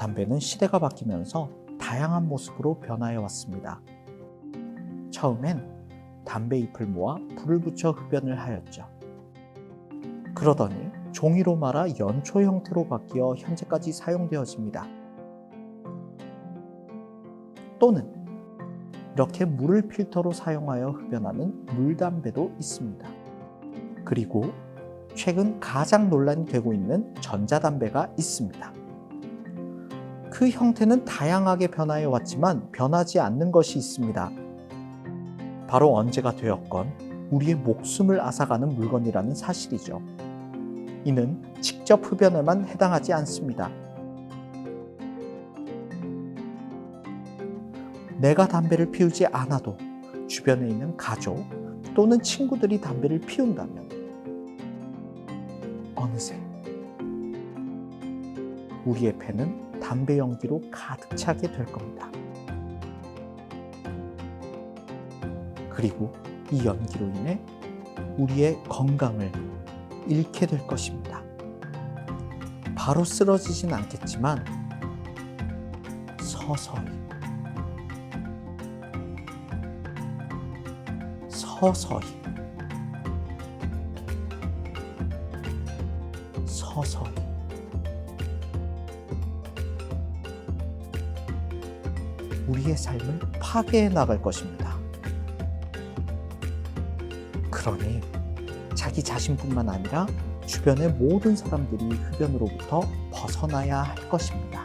담배는 시대가 바뀌면서 다양한 모습으로 변화해 왔습니다. 처음엔 담배 잎을 모아 불을 붙여 흡연을 하였죠. 그러더니 종이로 말아 연초 형태로 바뀌어 현재까지 사용되어집니다. 또는 이렇게 물을 필터로 사용하여 흡연하는 물담배도 있습니다. 그리고 최근 가장 논란이 되고 있는 전자담배가 있습니다. 그 형태는 다양하게 변화해 왔지만 변하지 않는 것이 있습니다. 바로 언제가 되었건 우리의 목숨을 앗아가는 물건이라는 사실이죠. 이는 직접 흡연에만 해당하지 않습니다. 내가 담배를 피우지 않아도 주변에 있는 가족 또는 친구들이 담배를 피운다면 어느새 우리의 폐는 담배 연기로 가득 차게 될 겁니다. 그리고 이 연기로 인해 우리의 건강을 잃게 될 것입니다. 바로 쓰러지진 않겠지만 서서히 서서히 서서히 우리의 삶을 파괴해 나갈 것입니다. 그러니 자기 자신뿐만 아니라 주변의 모든 사람들이 흡연으로부터 벗어나야 할 것입니다.